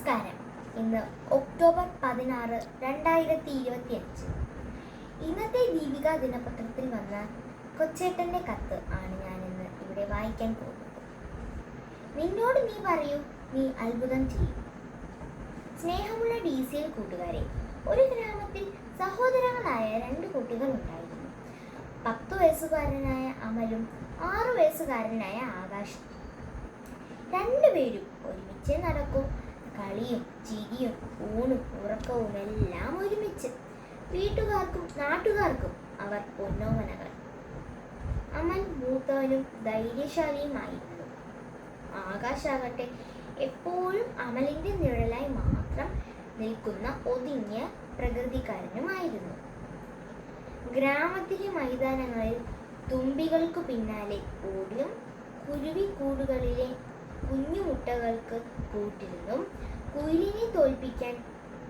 നമസ്കാരം. ഇന്ന് ഒക്ടോബർ പതിനാറ് രണ്ടായിരത്തി ഇരുപത്തി അഞ്ച് ഇന്നത്തെ ദീപിക ദിനപത്രത്തിൽ വന്ന കൊച്ചേട്ടന്റെ കത്ത് ആണ് ഞാൻ ഇന്ന് ഇവിടെ വായിക്കാൻ പോകുന്നത്. നിന്നോട് നീ പറയൂ നീ അത്ഭുതം ചെയ്യും. സ്നേഹമുള്ള ഡി സി എൽ കൂട്ടുകാരെ ഒരു ഗ്രാമത്തിൽ സഹോദരങ്ങളായ രണ്ട് കുട്ടികൾ ഉണ്ടായിരുന്നു. പത്തു വയസ്സുകാരനായ അമലും ആറു വയസ്സുകാരനായ ആകാശും. രണ്ടുപേരും ഒരുമിച്ച് നടക്കും കളിയും ചിരിയും ഊണും ഉറക്കവും എല്ലാം ഒരുമിച്ച് വീട്ടുകാർക്കും നാട്ടുകാർക്കും അവർ പൊന്നോമനകൾ. അമൽ മൂത്തവനും ധൈര്യശാലിയുമായിരുന്നു. ആകാശാകട്ടെ എപ്പോഴും അമലിന്റെ നിഴലായി മാത്രം നിൽക്കുന്ന ഒതുങ്ങിയ പ്രകൃതിക്കാരനുമായിരുന്നു. ഗ്രാമത്തിലെ മൈതാനങ്ങളിൽ തുമ്പികൾക്കു പിന്നാലെ ഓടിയും കുരുവിക്കൂടുകളിലെ കുഞ്ഞുമുട്ടകൾക്ക് കൂട്ടിരുന്നും കുയിലിനെ തോൽപ്പിക്കാൻ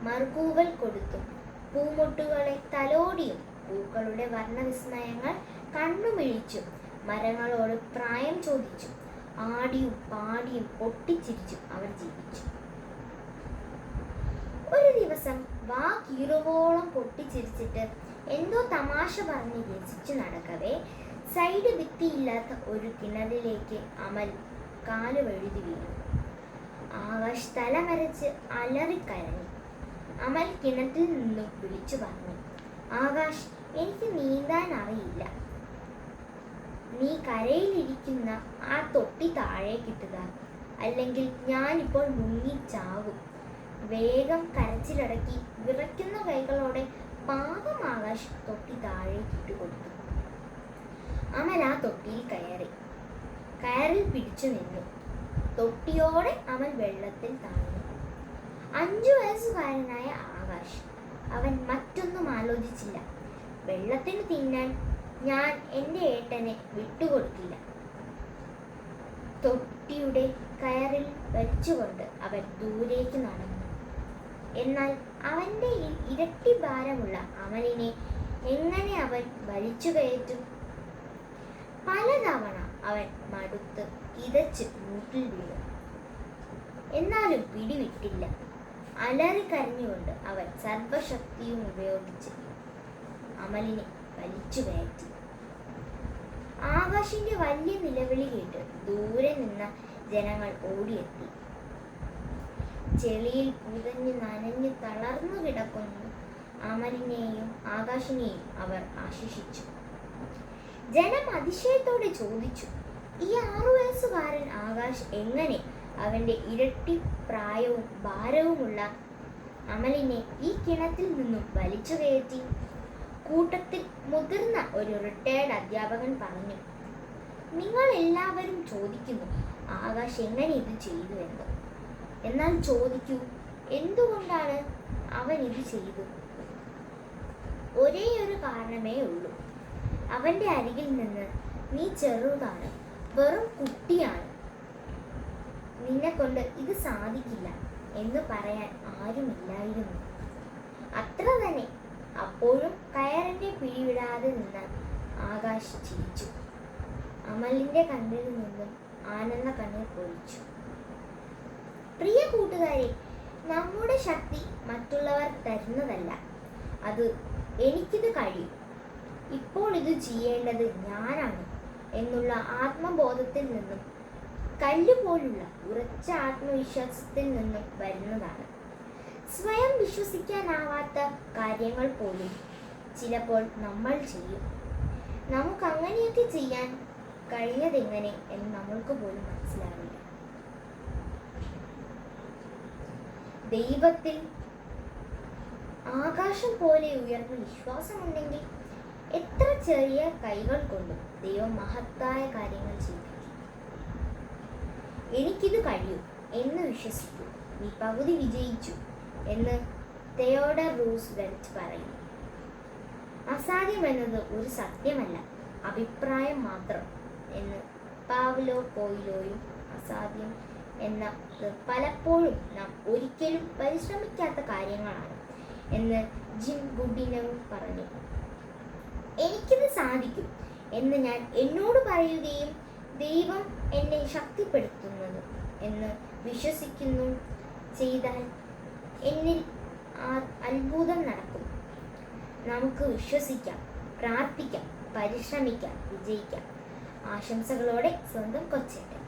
മറുകൂവൽ കൊടുത്തും പൂമൊട്ടുകളെ തലോടിയും പൂക്കളുടെ വർണവിസ്മയങ്ങൾ കണ്ണുമിഴിച്ചും മരങ്ങളോട് പ്രായം ചോദിച്ചു ആടിയും പാടിയും പൊട്ടിച്ചിരിച്ചും അവർ ജീവിച്ചു. ഒരു ദിവസം വാ കീറുവോളം പൊട്ടിച്ചിരിച്ചിട്ട് എന്തോ തമാശ പറഞ്ഞ് രസിച്ചു നടക്കവേ സൈഡ് ഭിത്തിയില്ലാത്ത ഒരു കിണറിലേക്ക് അമൽ കാൽ വഴുതി വീണു. ആകാശ് തലമരച്ച് അലറിക്കരഞ്ഞു അമൽ കിണറ്റിൽ നിന്നും വിളിച്ചു പറഞ്ഞു ആകാശ് എനിക്ക് നീന്താൻ അറിയില്ല. നീ കരയിലിരിക്കുന്ന ആ തൊട്ടി കിട്ടുക. അല്ലെങ്കിൽ ഞാനിപ്പോൾ മുങ്ങിച്ചാകും വേഗം കരച്ചിലടക്കി വിറയ്ക്കുന്ന കൈകളോടെ പാപം ആകാശ് തൊട്ടി താഴേക്കിട്ട് കൊടുത്തു അമൽ ആ തൊട്ടിയിൽ കയറി. കയറിൽ പിടിച്ചു നിന്നു. തൊട്ടിയോടെ അവൻ വെള്ളത്തിൽ താഴ്ന്നു. അഞ്ചു വയസ്സുകാരനായ ആകാശ്. അവൻ മറ്റൊന്നും ആലോചിച്ചില്ല. വെള്ളത്തിന് തിന്നാൻ ഞാൻ എന്റെ ഏട്ടനെ വിട്ടുകൊടുക്കില്ല തൊട്ടിയുടെ കയറിൽ വലിച്ചുകൊണ്ട് അവൻ ദൂരേക്ക് നടന്നു. എന്നാൽ അവന്റെ ഇരട്ടി ഭാരമുള്ള അമലിനെ എങ്ങനെ അവൻ വലിച്ചു കയറ്റും? പലതവണ അവൻ മടുത്ത് ഇതച്ച് മൂട്ടിൽ വീണു. എന്നാലും പിടിവിട്ടില്ല. അലറി കരഞ്ഞുകൊണ്ട് അവൻ സർവശക്തിയും ഉപയോഗിച്ച് അമലിനെ വലിച്ചു കയറ്റി. ആകാശിന്റെ വലിയ നിലവിളി കേട്ട് ദൂരെ നിന്ന ജനങ്ങൾ ഓടിയെത്തി. ചെളിയിൽ പുതഞ്ഞ് നനഞ്ഞ് തളർന്നു കിടക്കുന്നു അമലിനെയും ആകാശിനെയും അവർ ആശിഷിച്ചു. ജനം അതിശയത്തോടെ ചോദിച്ചു ഈ ആറു വയസ്സുകാരൻ ആകാശ് എങ്ങനെ അവന്റെ ഇരട്ടി പ്രായവും ഭാരവുമുള്ള അമലിനെ ഈ കിണത്തിൽ നിന്നും വലിച്ചു കയറ്റി? കൂട്ടത്തിൽ മുതിർന്ന ഒരു റിട്ടയർഡ് അധ്യാപകൻ പറഞ്ഞു നിങ്ങൾ എല്ലാവരും ചോദിക്കുന്നു ആകാശ് എങ്ങനെ ഇത് ചെയ്തു എന്ന്. എന്നാൽ ചോദിക്കൂ എന്തുകൊണ്ടാണ് അവൻ ഇത് ചെയ്തു ഒരേ ഒരു കാരണമേ ഉള്ളൂ. അവന്റെ അരികിൽ നിന്ന് നീ ചെറുതാണ് വെറും കുട്ടിയാണ്. നിന്നെ കൊണ്ട് ഇത് സാധിക്കില്ല എന്ന് പറയാൻ ആരുമില്ലായിരുന്നു. അത്ര തന്നെ. അപ്പോഴും കയറിന്റെ പിടിവിടാതെ നിന്ന് ആകാശ് ചിരിച്ചു. അമലിന്റെ കണ്ണിൽ നിന്നും ആനന്ദ കണ്ണീർ പൊഴിച്ചു. പ്രിയ കൂട്ടുകാരെ നമ്മുടെ ശക്തി മറ്റുള്ളവർ തരുന്നതല്ല. അത് എനിക്കിത് കഴിയും. ഇപ്പോൾ ഇത് ചെയ്യേണ്ടത് ഞാനാണ് എന്നുള്ള ആത്മബോധത്തിൽ നിന്നും കല്ലുപോലുള്ള ഉറച്ച ആത്മവിശ്വാസത്തിൽ നിന്നും വരുന്നതാണ്. സ്വയം വിശ്വസിക്കാനാവാത്ത കാര്യങ്ങൾ പോലും ചിലപ്പോൾ നമ്മൾ ചെയ്യും. നമുക്ക് അങ്ങനെയൊക്കെ ചെയ്യാൻ കഴിഞ്ഞതെങ്ങനെ എന്ന് നമ്മൾക്ക് പോലും മനസ്സിലാവില്ല. ദൈവത്തിൽ ആകാശം പോലെ ഉയർന്ന വിശ്വാസമുണ്ടെങ്കിൽ എത്ര ചെറിയ കൈകൾ കൊണ്ടും ദൈവം മഹത്തായ കാര്യങ്ങൾ ചെയ്യിപ്പിക്കും എനിക്കിത് കഴിയും എന്ന് വിശ്വസിക്കൂ നീ പകുതി വിജയിച്ചു എന്ന് തെയോഡർ റൂസ് വെൽറ്റ് പറയുന്നു. അസാധ്യമെന്നത് ഒരു സത്യമല്ല അഭിപ്രായം മാത്രം എന്ന് പാവ്ലോ കോയിലോയും അസാധ്യം എന്ന പലപ്പോഴും നാം ഒരിക്കലും പരിശ്രമിക്കാത്ത കാര്യങ്ങളാണ് എന്ന് ജിം ഗുഡിനവും പറഞ്ഞു. എനിക്കിത് സാധിക്കും എന്ന് ഞാൻ എന്നോട് പറയുകയും ദൈവം എന്നെ ശക്തിപ്പെടുത്തുന്നത് എന്ന് വിശ്വസിക്കുന്നു. ചെയ്താൽ എന്നിൽ അത്ഭുതം നടക്കും. നമുക്ക് വിശ്വസിക്കാം പ്രാർത്ഥിക്കാം പരിശ്രമിക്കാം വിജയിക്കാം. ആശംസകളോടെ സ്വന്തം കൊച്ചേട്ടൻ.